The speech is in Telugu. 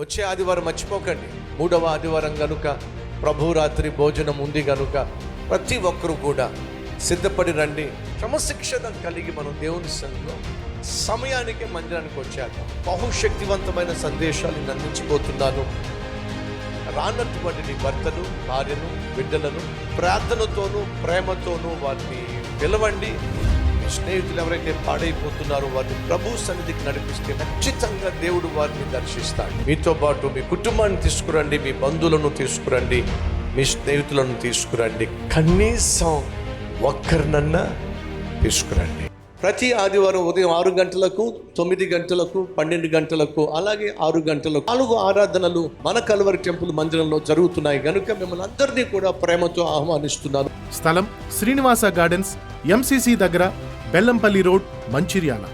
వచ్చే ఆదివారం మర్చిపోకండి. మూడవ ఆదివారం కనుక ప్రభురాత్రి భోజనం ఉంది కనుక ప్రతి ఒక్కరూ కూడా సిద్ధపడి రండి. క్రమశిక్షణ కలిగి మనం దేవుని సంఘంలో సమయానికి మందిరానికి వచ్చాక బహుశక్తివంతమైన సందేశాలు నేను అందించబోతున్నాను. రానటువంటి నీ భర్తను భార్యను బిడ్డలను ప్రార్థనతోనూ ప్రేమతోనూ వారిని పిలవండి. స్నేహితులు ఎవరైతే పాడైపోతున్నారో వారిని ప్రభు సన్నిధికి నడిపిస్తే ఖచ్చితంగా దేవుడు వారిని దర్శిస్తాడు. మీతో పాటు మీ కుటుంబాన్ని తీసుకురండి మీ బంధువులను తీసుకురండి మీ స్నేహితులను తీసుకురండి. కనీసం ఒక్కరినన్నా తీసుకురండి. ప్రతి ఆదివారం ఉదయం ఆరు గంటలకు తొమ్మిది గంటలకు పన్నెండు గంటలకు అలాగే ఆరు గంటలకు నాలుగు ఆరాధనలు మన కలవరి టెంపుల్ మందిరంలో జరుగుతున్నాయి. కనుక మిమ్మల్ని అందరినీ కూడా ప్రేమతో ఆహ్వానిస్తున్నాను. స్థలం శ్రీనివాస గార్డెన్స్ ఎంసీసీ దగ్గర బెల్లంపల్లి రోడ్ మంచిర్యాల.